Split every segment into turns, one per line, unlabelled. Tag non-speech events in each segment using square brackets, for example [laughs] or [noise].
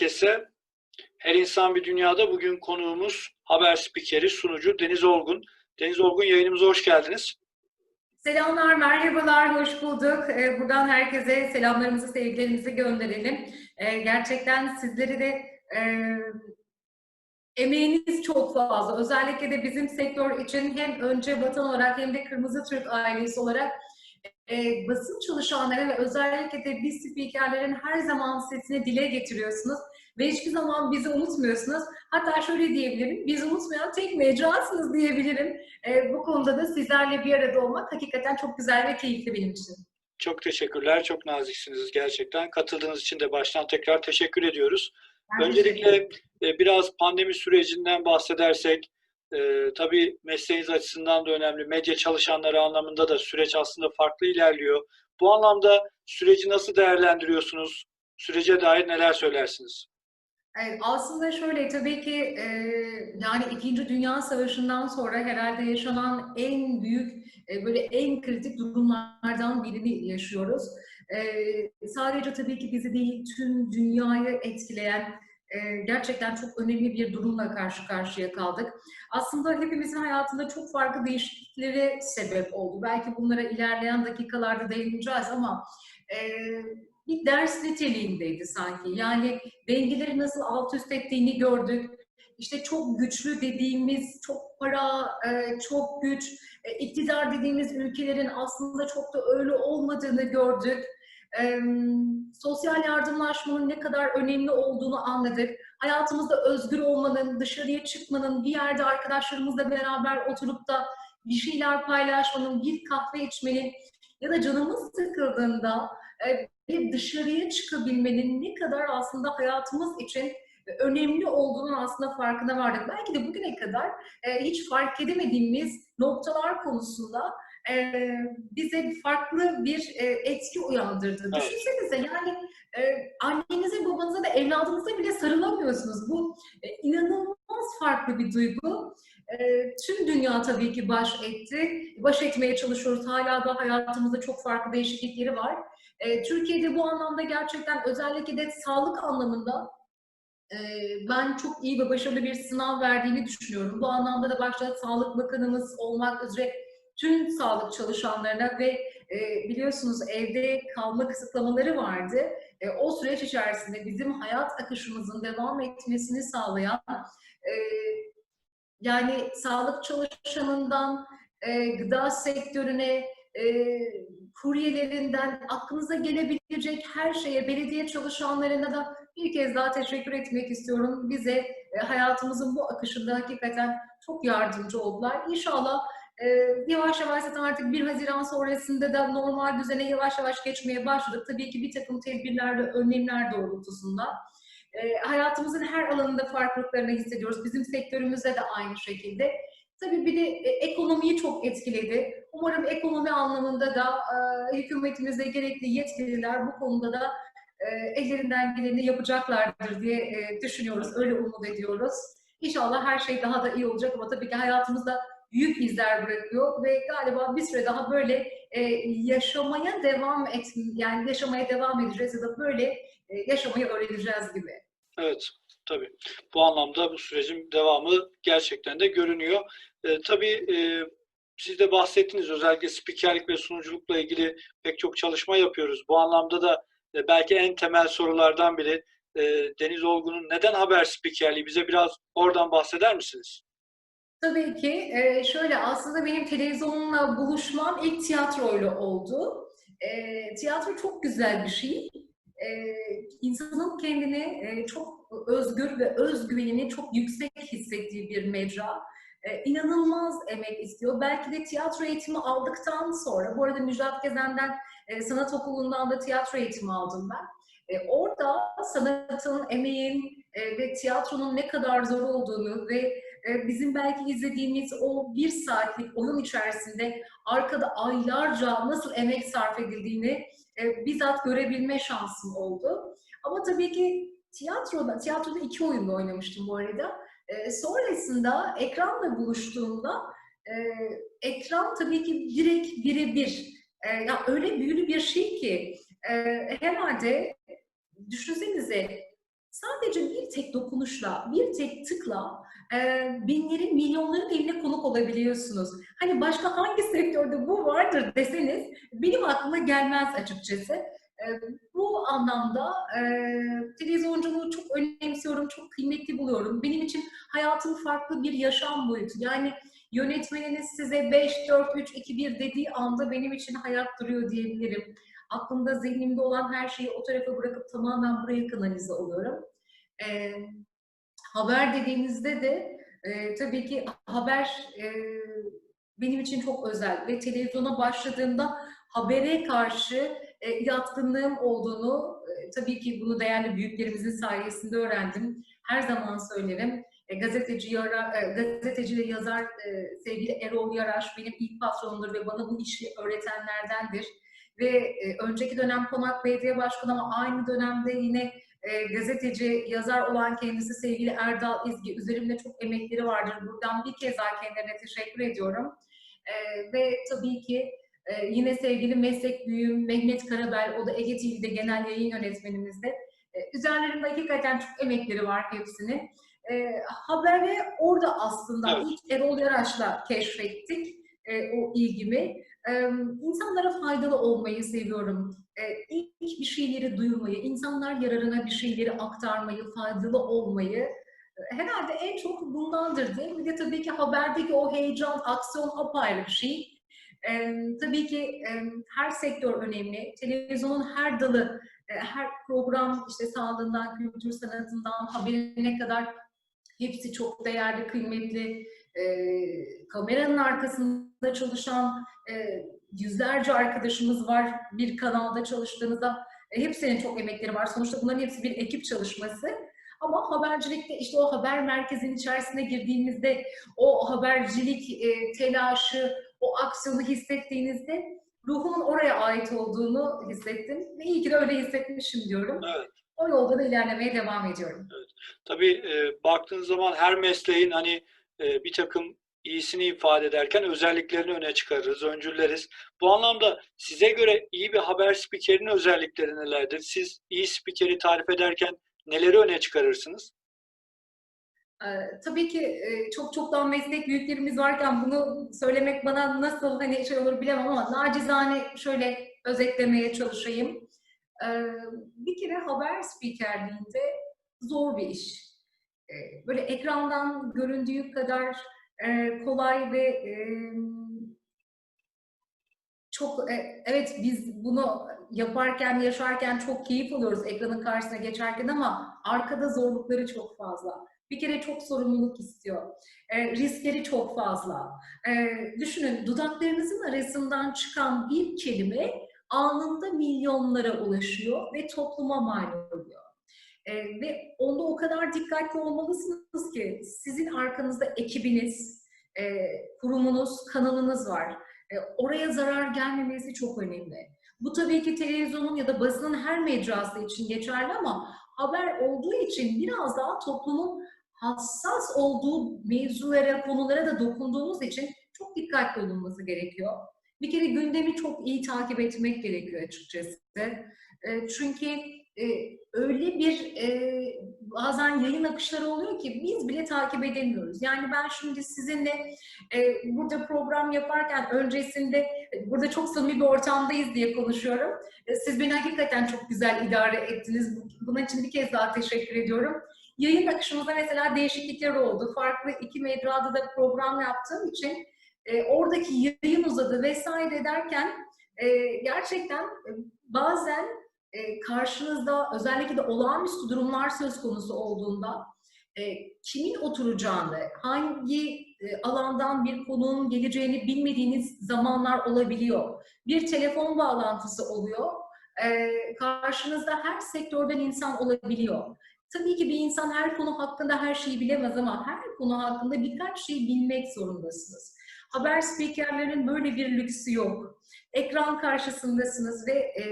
Herkese. Her insan bir dünyada bugün konuğumuz haber spikeri, sunucu Deniz Olgun. Deniz Olgun yayınımıza hoş geldiniz.
Selamlar, merhabalar, hoş bulduk. Ee, Buradan herkese selamlarımızı, sevgilerimizi gönderelim. Ee, Gerçekten sizleri de e, emeğiniz çok fazla. Özellikle de bizim sektör için hem önce vatan olarak hem de Kırmızı Türk ailesi olarak e, basın çalışanları ve özellikle de biz spikerlerin her zaman sesini dile getiriyorsunuz. Ve hiçbir zaman bizi unutmuyorsunuz. Hatta şöyle diyebilirim, bizi unutmayan tek mecrasınız diyebilirim. E, bu konuda da sizlerle bir arada olmak hakikaten çok güzel ve keyifli benim için.
Çok teşekkürler, çok naziksiniz gerçekten. Katıldığınız için de baştan tekrar teşekkür ediyoruz.
Ben
Öncelikle e, biraz pandemi sürecinden bahsedersek, e, tabii mesleğiniz açısından da önemli. Medya çalışanları anlamında da süreç aslında farklı ilerliyor. Bu anlamda süreci nasıl değerlendiriyorsunuz? Sürece dair neler söylersiniz?
Aslında şöyle tabii ki e, yani İkinci Dünya Savaşı'ndan sonra herhalde yaşanan en büyük e, böyle en kritik durumlardan birini yaşıyoruz. E, sadece tabii ki bizi değil tüm dünyayı etkileyen e, gerçekten çok önemli bir durumla karşı karşıya kaldık. Aslında hepimizin hayatında çok farklı değişikliklere sebep oldu. Belki bunlara ilerleyen dakikalarda değineceğiz ama e, bir ders niteliğindeydi sanki. Yani dengeleri nasıl alt üst ettiğini gördük. İşte çok güçlü dediğimiz, çok para, e, çok güç, e, iktidar dediğimiz ülkelerin aslında çok da öyle olmadığını gördük. E, sosyal yardımlaşmanın ne kadar önemli olduğunu anladık. Hayatımızda özgür olmanın, dışarıya çıkmanın, bir yerde arkadaşlarımızla beraber oturup da bir şeyler paylaşmanın, bir kahve içmenin ya da canımız sıkıldığında bir dışarıya çıkabilmenin ne kadar aslında hayatımız için önemli olduğunun aslında farkına vardık. Belki de bugüne kadar e, hiç fark edemediğimiz noktalar konusunda e, bize farklı bir e, etki uyandırdı.
Evet.
Düşünsenize yani e, annenize, babanıza da evladınıza bile sarılamıyorsunuz. Bu e, inanılmaz farklı bir duygu. E, tüm dünya tabii ki baş etti. Baş etmeye çalışıyoruz. Hala da hayatımızda çok farklı değişiklikleri var. E, Türkiye'de bu anlamda gerçekten özellikle de sağlık anlamında e, ben çok iyi ve başarılı bir sınav verdiğini düşünüyorum. Bu anlamda da başta Sağlık Bakanımız olmak üzere tüm sağlık çalışanlarına ve e, biliyorsunuz evde kalma kısıtlamaları vardı. E, o süreç içerisinde bizim hayat akışımızın devam etmesini sağlayan e, yani sağlık çalışanından e, gıda sektörüne, e, kuryelerinden aklınıza gelebilecek her şeye, belediye çalışanlarına da bir kez daha teşekkür etmek istiyorum. Bize e, hayatımızın bu akışında hakikaten çok yardımcı oldular. İnşallah e, yavaş yavaş zaten artık 1 Haziran sonrasında da normal düzene yavaş yavaş geçmeye başladık. Tabii ki bir takım tedbirler ve önlemler doğrultusunda. E, hayatımızın her alanında farklılıklarını hissediyoruz. Bizim sektörümüzde de aynı şekilde. Tabii bir de e, ekonomiyi çok etkiledi. Umarım ekonomi anlamında da e, hükümetimizde gerekli yetkililer bu konuda da e, ellerinden geleni yapacaklardır diye e, düşünüyoruz. Öyle umut ediyoruz. İnşallah her şey daha da iyi olacak ama tabii ki hayatımızda büyük izler bırakıyor ve galiba bir süre daha böyle e, yaşamaya devam et yani yaşamaya devam edeceğiz ya da böyle e, yaşamayı öğreneceğiz gibi.
Evet, tabii. Bu anlamda bu sürecin devamı gerçekten de görünüyor. E, tabii e, siz de bahsettiniz özellikle spikerlik ve sunuculukla ilgili pek çok çalışma yapıyoruz. Bu anlamda da e, belki en temel sorulardan biri e, Deniz Olgun'un neden haber spikerliği? Bize biraz oradan bahseder misiniz?
Tabii ki. Ee, şöyle aslında benim televizyonla buluşmam ilk tiyatroyla oldu. Tiyatro çok güzel bir şey. Ee, insanın kendini e, çok özgür ve özgüvenini çok yüksek hissettiği bir mecra. Ee, inanılmaz emek istiyor. Belki de tiyatro eğitimi aldıktan sonra, bu arada Müjdat Gezen'den e, sanat okulundan da tiyatro eğitimi aldım ben. E, orada sanatın, emeğin e, ve tiyatronun ne kadar zor olduğunu ve e, bizim belki izlediğimiz o bir saatlik oyun içerisinde arkada aylarca nasıl emek sarf edildiğini e, bizzat görebilme şansım oldu. Ama tabii ki tiyatroda, tiyatroda iki oyunda oynamıştım bu arada. E, sonrasında ekranla buluştuğumda e, ekran tabii ki direkt birebir. E, ya öyle büyülü bir şey ki e, herhalde düşünsenize sadece bir tek dokunuşla, bir tek tıkla e, binlerin, milyonların evine konuk olabiliyorsunuz. Hani başka hangi [laughs] sektörde bu vardır deseniz benim aklıma gelmez açıkçası. E, bu anlamda e, televizyonculuğu çok önemsiyorum, çok kıymetli buluyorum. Benim için hayatın farklı bir yaşam boyutu. Yani yönetmeniniz size 5, 4, 3, 2, 1 dediği anda benim için hayat duruyor diyebilirim. Aklımda, zihnimde olan her şeyi o tarafa bırakıp tamamen buraya kanalize oluyorum. E, haber dediğinizde de e, tabii ki haber e, benim için çok özel ve televizyona başladığımda habere karşı e, yatkınlığım olduğunu, e, tabii ki bunu değerli büyüklerimizin sayesinde öğrendim. Her zaman söylerim. E, gazeteci, yara, gazeteci ve yazar sevgili Erol Yaraş benim ilk patronumdur ve bana bu işi öğretenlerdendir. Ve önceki dönem Konak Belediye Başkanı ama aynı dönemde yine gazeteci, yazar olan kendisi sevgili Erdal İzgi. Üzerimde çok emekleri vardır. Buradan bir kez daha kendilerine teşekkür ediyorum. Ve tabii ki e, yine sevgili meslek büyüğüm Mehmet Karabel, o da Ege TV'de genel yayın yönetmenimizde. E, üzerlerinde hakikaten çok emekleri var hepsinin. E, haberi orada aslında
Evet.
ilk Erol Yaraş'la keşfettik e, o ilgimi. E, insanlara faydalı olmayı seviyorum. E, ilk bir şeyleri duyurmayı, insanlar yararına bir şeyleri aktarmayı, faydalı olmayı e, herhalde en çok bundandır mi? Bir de tabii ki haberdeki o heyecan, aksiyon apayrı bir şey. E, tabii ki e, her sektör önemli. Televizyonun her dalı, e, her program işte sağlığından, kültür sanatından, haberine kadar hepsi çok değerli, kıymetli. E, kameranın arkasında çalışan e, yüzlerce arkadaşımız var bir kanalda çalıştığınızda. E, hepsinin çok emekleri var. Sonuçta bunların hepsi bir ekip çalışması. Ama habercilikte işte o haber merkezinin içerisine girdiğimizde o habercilik e, telaşı, o aksiyonu hissettiğinizde ruhumun oraya ait olduğunu hissettim. Ve iyi ki de öyle hissetmişim diyorum.
Evet.
O yolda da ilerlemeye devam ediyorum.
Tabii e, baktığınız zaman her mesleğin hani e, bir takım iyisini ifade ederken özelliklerini öne çıkarırız, öncülleriz. Bu anlamda size göre iyi bir haber spikerinin özellikleri nelerdir? Siz iyi spikeri tarif ederken neleri öne çıkarırsınız?
Ee, tabii ki e, çok çok daha meslek büyüklerimiz varken bunu söylemek bana nasıl hani şey olur bilemem ama nacizane şöyle özetlemeye çalışayım. Ee, bir kere haber spikerliğinde zor bir iş. Ee, böyle ekrandan göründüğü kadar e, kolay ve e, çok e, evet biz bunu yaparken, yaşarken çok keyif alıyoruz ekranın karşısına geçerken ama arkada zorlukları çok fazla. Bir kere çok sorumluluk istiyor. E, riskleri çok fazla. E, düşünün dudaklarınızın arasından çıkan bir kelime anında milyonlara ulaşıyor ve topluma mal oluyor. E, ve onda o kadar dikkatli olmalısınız ki sizin arkanızda ekibiniz, e, kurumunuz, kanalınız var. E, oraya zarar gelmemesi çok önemli. Bu tabii ki televizyonun ya da basının her mecrası için geçerli ama haber olduğu için biraz daha toplumun hassas olduğu mevzulara, konulara da dokunduğumuz için çok dikkatli olunması gerekiyor. Bir kere gündemi çok iyi takip etmek gerekiyor açıkçası. E, çünkü e, öyle bir e, bazen yayın akışları oluyor ki biz bile takip edemiyoruz. Yani ben şimdi sizinle e, burada program yaparken öncesinde e, burada çok samimi bir ortamdayız diye konuşuyorum. E, siz beni hakikaten çok güzel idare ettiniz. Bunun için bir kez daha teşekkür ediyorum. Yayın akışımızda mesela değişiklikler oldu. Farklı iki mecrada da program yaptığım için e, oradaki yayın uzadı vesaire derken e, gerçekten e, bazen e, karşınızda özellikle de olağanüstü durumlar söz konusu olduğunda e, kimin oturacağını, hangi e, alandan bir konuğun geleceğini bilmediğiniz zamanlar olabiliyor. Bir telefon bağlantısı oluyor. E, karşınızda her sektörden insan olabiliyor. Tabii ki bir insan her konu hakkında her şeyi bilemez ama her konu hakkında birkaç şey bilmek zorundasınız. Haber spikerlerinin böyle bir lüksü yok. Ekran karşısındasınız ve e,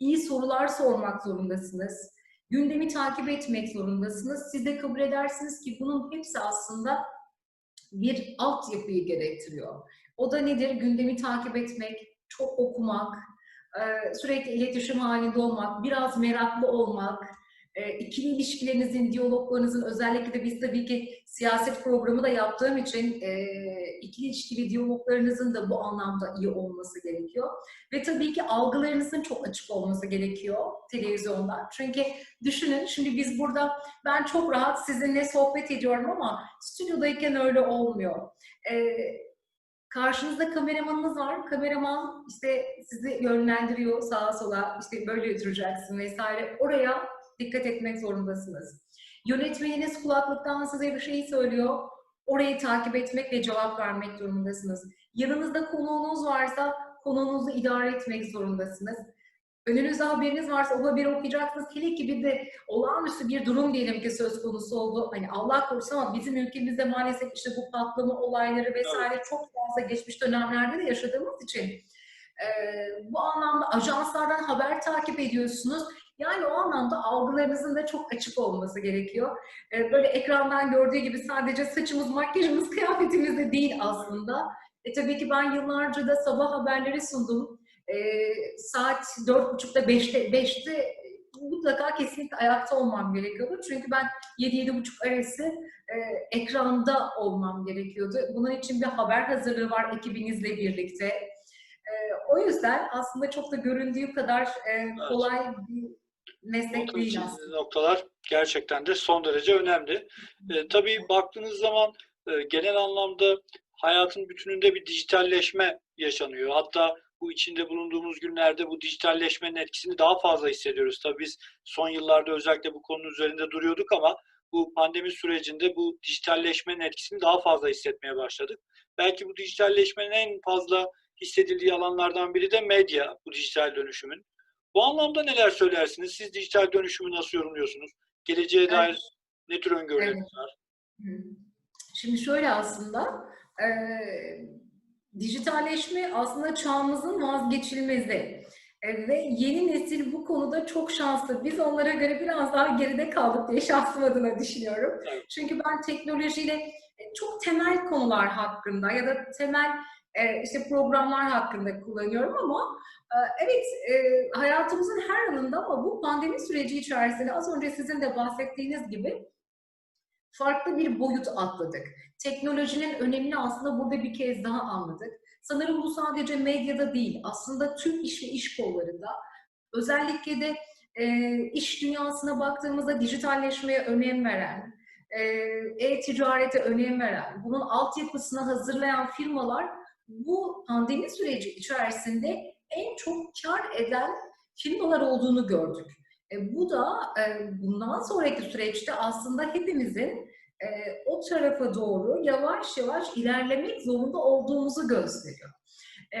iyi sorular sormak zorundasınız. Gündemi takip etmek zorundasınız. Siz de kabul edersiniz ki bunun hepsi aslında bir altyapıyı gerektiriyor. O da nedir? Gündemi takip etmek, çok okumak, e, sürekli iletişim halinde olmak, biraz meraklı olmak, e, ikili ilişkilerinizin, diyaloglarınızın özellikle de biz tabii ki siyaset programı da yaptığım için e, ikili ilişkili diyaloglarınızın da bu anlamda iyi olması gerekiyor. Ve tabii ki algılarınızın çok açık olması gerekiyor televizyonda. Çünkü düşünün şimdi biz burada ben çok rahat sizinle sohbet ediyorum ama stüdyodayken öyle olmuyor. E, karşınızda kameramanınız var. Kameraman işte sizi yönlendiriyor sağa sola işte böyle duracaksın vesaire. Oraya dikkat etmek zorundasınız. Yönetmeniniz kulaklıktan size bir şey söylüyor. Orayı takip etmek ve cevap vermek durumundasınız. Yanınızda konuğunuz varsa konuğunuzu idare etmek zorundasınız. Önünüzde haberiniz varsa o haberi okuyacaksınız. Hele ki bir de olağanüstü bir durum diyelim ki söz konusu oldu. Hani Allah korusun ama bizim ülkemizde maalesef işte bu patlama olayları vesaire çok fazla geçmiş dönemlerde de yaşadığımız için e, bu anlamda ajanslardan haber takip ediyorsunuz. Yani o anlamda algılarınızın da çok açık olması gerekiyor. E, böyle ekrandan gördüğü gibi sadece saçımız, makyajımız, [laughs] kıyafetimiz de değil aslında. E, tabii ki ben yıllarca da sabah haberleri sundum. E, saat dört buçukta, beşte, beşte mutlaka kesinlikle ayakta olmam gerekiyordu. Çünkü ben yedi, yedi buçuk arası e, ekranda olmam gerekiyordu. Bunun için bir haber hazırlığı var ekibinizle birlikte. E, o yüzden aslında çok da göründüğü kadar e, kolay bir aslında.
noktalar gerçekten de son derece önemli. E, tabii baktığınız zaman e, genel anlamda hayatın bütününde bir dijitalleşme yaşanıyor. Hatta bu içinde bulunduğumuz günlerde bu dijitalleşmenin etkisini daha fazla hissediyoruz. Tabii biz son yıllarda özellikle bu konunun üzerinde duruyorduk ama bu pandemi sürecinde bu dijitalleşmenin etkisini daha fazla hissetmeye başladık. Belki bu dijitalleşmenin en fazla hissedildiği alanlardan biri de medya, bu dijital dönüşümün. Bu anlamda neler söylersiniz? Siz dijital dönüşümü nasıl yorumluyorsunuz? Geleceğe dair
Evet.
ne tür öngörüleriniz
Evet.
var?
Şimdi şöyle aslında e, dijitalleşme aslında çağımızın vazgeçilmezi. E, ve yeni nesil bu konuda çok şanslı. Biz onlara göre biraz daha geride kaldık diye [laughs] şahsım adına düşünüyorum.
Evet.
Çünkü ben teknolojiyle e, çok temel konular hakkında ya da temel e, işte programlar hakkında kullanıyorum ama e, evet e, hayatımızın her alanında ama bu pandemi süreci içerisinde az önce sizin de bahsettiğiniz gibi farklı bir boyut atladık. Teknolojinin önemini aslında burada bir kez daha anladık. Sanırım bu sadece medyada değil, aslında tüm iş ve iş kollarında. Özellikle de e, iş dünyasına baktığımızda dijitalleşmeye önem veren, e, e-ticarete önem veren, bunun altyapısını hazırlayan firmalar bu pandemi süreci içerisinde en çok kar eden firmalar olduğunu gördük. E, bu da e, bundan sonraki süreçte aslında hepimizin e, o tarafa doğru yavaş yavaş ilerlemek zorunda olduğumuzu gösteriyor. E,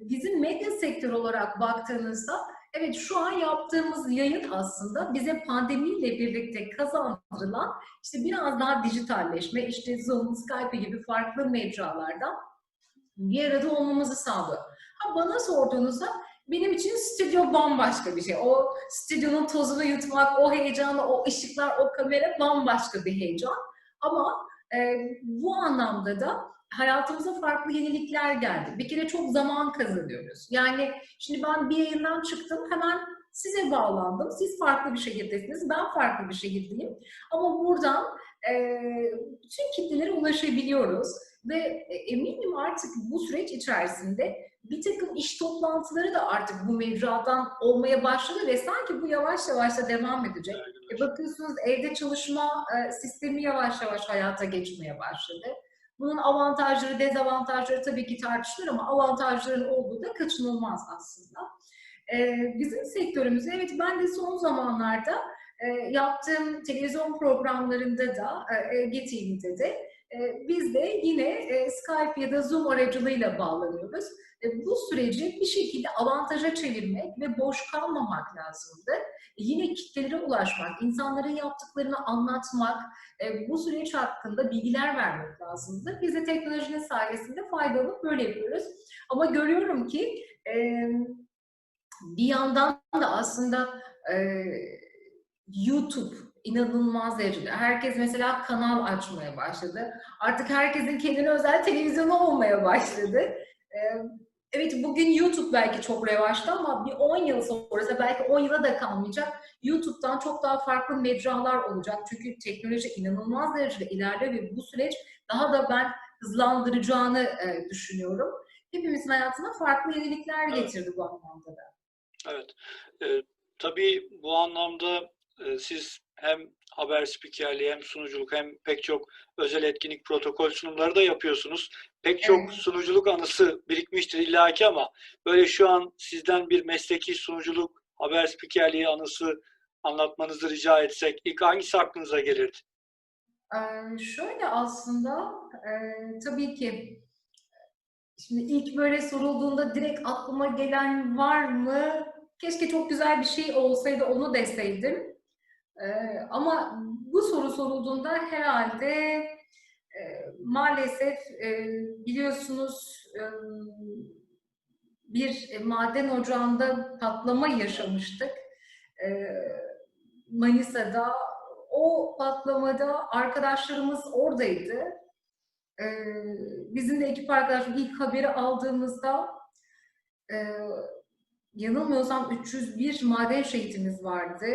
bizim medya sektörü olarak baktığınızda evet şu an yaptığımız yayın aslında bize pandemiyle birlikte kazandırılan işte biraz daha dijitalleşme, işte Zoom, Skype gibi farklı mecralarda bir arada olmamızı sağlıyor. Ha bana sorduğunuzda benim için stüdyo bambaşka bir şey. O stüdyonun tozunu yutmak, o heyecanı, o ışıklar, o kamera bambaşka bir heyecan. Ama e, bu anlamda da hayatımıza farklı yenilikler geldi. Bir kere çok zaman kazanıyoruz. Yani şimdi ben bir yayından çıktım, hemen size bağlandım. Siz farklı bir şehirdesiniz, ben farklı bir şehirdeyim. Ama buradan e, bütün kitlelere ulaşabiliyoruz. Ve e, eminim artık bu süreç içerisinde bir takım iş toplantıları da artık bu mecradan olmaya başladı ve sanki bu yavaş yavaş da devam edecek. E bakıyorsunuz evde çalışma e, sistemi yavaş yavaş hayata geçmeye başladı. Bunun avantajları, dezavantajları tabii ki tartışılır ama avantajların olduğu da kaçınılmaz aslında. E, bizim sektörümüzde, evet ben de son zamanlarda e, yaptığım televizyon programlarında da, e, Ege TV'de de biz de yine e, Skype ya da Zoom aracılığıyla bağlanıyoruz. Bu süreci bir şekilde avantaja çevirmek ve boş kalmamak lazımdı. E, yine kitlelere ulaşmak, insanların yaptıklarını anlatmak, e, bu süreç hakkında bilgiler vermek lazımdı. Biz de teknolojinin sayesinde faydalanıp böyle yapıyoruz. Ama görüyorum ki bir yandan da aslında YouTube inanılmaz derecede. Herkes mesela kanal açmaya başladı. Artık herkesin kendine özel televizyonu olmaya başladı. Ee, Evet bugün YouTube belki çok revaçta ama bir 10 yıl sonrası belki 10 yıla da kalmayacak. YouTube'dan çok daha farklı mecralar olacak. Çünkü teknoloji inanılmaz derecede ilerliyor ve bu süreç daha da ben hızlandıracağını e, düşünüyorum. Hepimizin hayatına farklı yenilikler
Evet.
getirdi bu anlamda da.
Evet. Ee, tabii bu anlamda e, siz hem haber spikerliği hem sunuculuk hem pek çok özel etkinlik protokol sunumları da yapıyorsunuz. Pek çok
Evet.
sunuculuk anısı birikmiştir illaki ama böyle şu an sizden bir mesleki sunuculuk, haber spikerliği anısı anlatmanızı rica etsek ilk hangisi aklınıza gelirdi?
Ee, şöyle aslında e, tabii ki şimdi ilk böyle sorulduğunda direkt aklıma gelen var mı? Keşke çok güzel bir şey olsaydı onu deseydim. Ee, ama bu soru sorulduğunda herhalde e, maalesef e, biliyorsunuz e, bir maden ocağında patlama yaşamıştık. E, Manisa'da o patlamada arkadaşlarımız oradaydı. Ee, bizim de ekip arkadaşım ilk haberi aldığımızda e, yanılmıyorsam 301 maden şehitimiz vardı.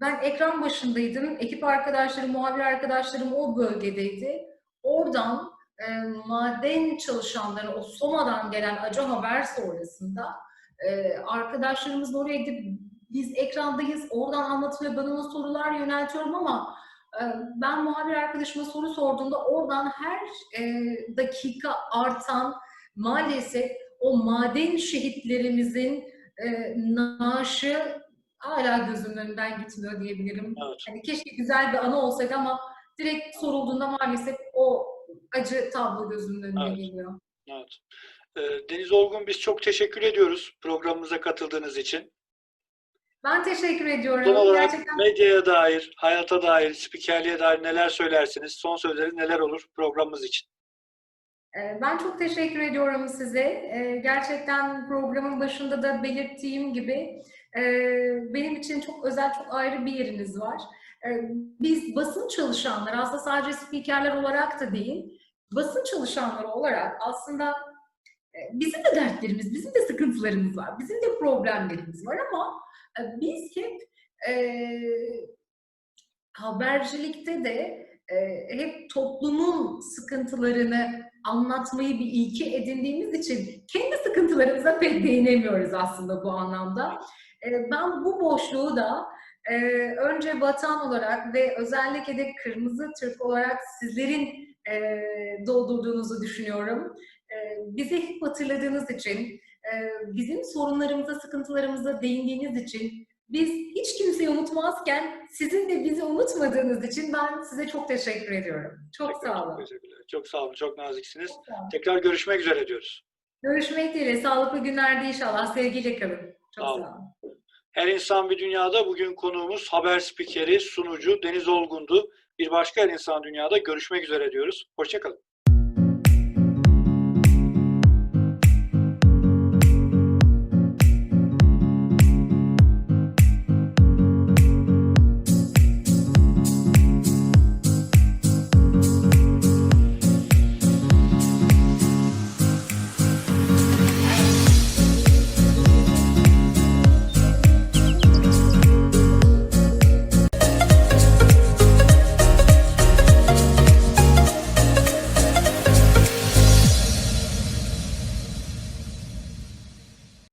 Ben ekran başındaydım. Ekip arkadaşlarım, muhabir arkadaşlarım o bölgedeydi. Oradan e, maden çalışanları, o Soma'dan gelen acı haber sonrasında e, arkadaşlarımızla oraya gidip biz ekrandayız, oradan anlatılıyor, ben ona sorular yöneltiyorum ama e, ben muhabir arkadaşıma soru sorduğumda oradan her e, dakika artan maalesef o maden şehitlerimizin e, naaşı hala gözümün önünden gitmiyor diyebilirim.
Evet.
Hani keşke güzel bir anı olsaydı ama direkt sorulduğunda maalesef o acı tablo gözümün önüne
Evet.
geliyor.
Evet. Ee, Deniz Olgun biz çok teşekkür ediyoruz programımıza katıldığınız için.
Ben teşekkür ediyorum.
Son olarak
Gerçekten
medyaya dair, hayata dair, spikerliğe dair neler söylersiniz? Son sözleri neler olur programımız için?
e, ben çok teşekkür ediyorum size. E, Gerçekten programın başında da belirttiğim gibi benim için çok özel, çok ayrı bir yeriniz var. E, Biz basın çalışanları, aslında sadece spikerler olarak da değil, basın çalışanları olarak aslında e, bizim de dertlerimiz, bizim de sıkıntılarımız var, bizim de problemlerimiz var ama e, biz hep e, habercilikte de e, hep toplumun sıkıntılarını anlatmayı bir ilke edindiğimiz için kendi sıkıntılarımıza pek değinemiyoruz aslında bu anlamda. E, ben bu boşluğu da e, önce vatan olarak ve özellikle de Kırmızı Türk olarak sizlerin e, doldurduğunuzu düşünüyorum. E, bizi hep hatırladığınız için, e, bizim sorunlarımıza, sıkıntılarımıza değindiğiniz için, biz hiç kimseyi unutmazken sizin de bizi unutmadığınız için ben size çok teşekkür ediyorum. Çok sağ olun.
Çok sağ olun. Çok naziksiniz.
Çok sağ olun.
Tekrar görüşmek üzere diyoruz.
Görüşmek dileğiyle. Sağlıklı günlerde inşallah. Sevgiyle kalın. Çok
Sağ
sağ
olun.
olun.
Her insan bir dünyada bugün konuğumuz haber spikeri, sunucu Deniz Olgun'du. Bir başka Her insan dünyada görüşmek üzere diyoruz. Hoşçakalın.